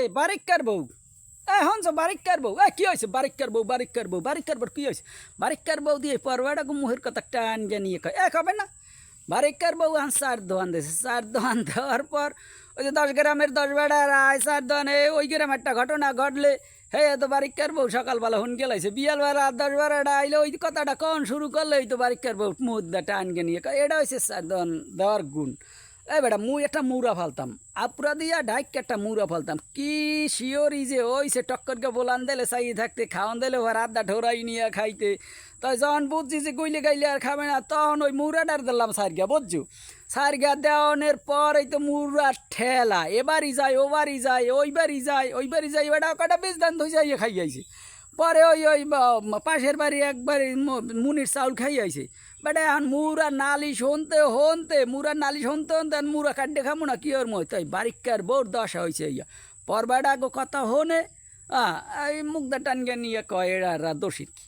এ বউ। এ বউ। এ হয়েছে? বউ বউ বউ হয়েছে? বউ দিয়ে পরবাটা মুহের কথা টান এ না? বউ আন দোয়ান দিয়েছে। দোয়ান দেওয়ার পর ওই যে দশ গ্রামের দশ দোয়ানে ওই গ্রামে একটা ঘটনা ঘটলে, হে তো বারিককার বউ সকালবেলা হুন গেলাইছে বিয়ালবেলা দশ বারোটা আইলে ওই কথাটা কন শুরু করলে ওই তো বারিককার বউ মুদ্দা টান নিয়ে এটা হয়েছে চার দোয়ান দেওয়ার গুণ। এ বেটা, মুই একটা মুরা ফালতাম। আপুরা দিয়া ডাইক একটা মুরা ফালতাম। কি শিওরি যে ওই সে টক্করকে বোলান দিলে সাইয়ে থাকতে, খাওয়ান দিলে ওর আদা ঢোরাই নিয়ে খাইতে। তাই যখন বুঝছি যে গুইলে গাইলে আর খাবে না, তখন ওই মুরাটার দিলাম সারগা, বুঝছ? সারগা দেওয়ানের পর এই তো মুরা ঠেলা। এবারই যায়, ওবারই যায়, ওইবারই যায় ওইবারই যায় ওটা কটা বেশ দান ধুই যাইয়ে খাই যাইছে পরে ওই ওই পাশের বাড়ি একবার মুনির চাউল খাই আইছে। বেটা, এখন মুরা নালি শুনতে হনতে, মুরা নালি শুনতে হনতে মুরা কাটতে খামো না, কি ওর মই তাই বারিকার বোর দশা হয়েছে ইয়া। পর বেটা কথা হনে এই মুগদা টানগে নিয়ে কয় এরা দোষী কি?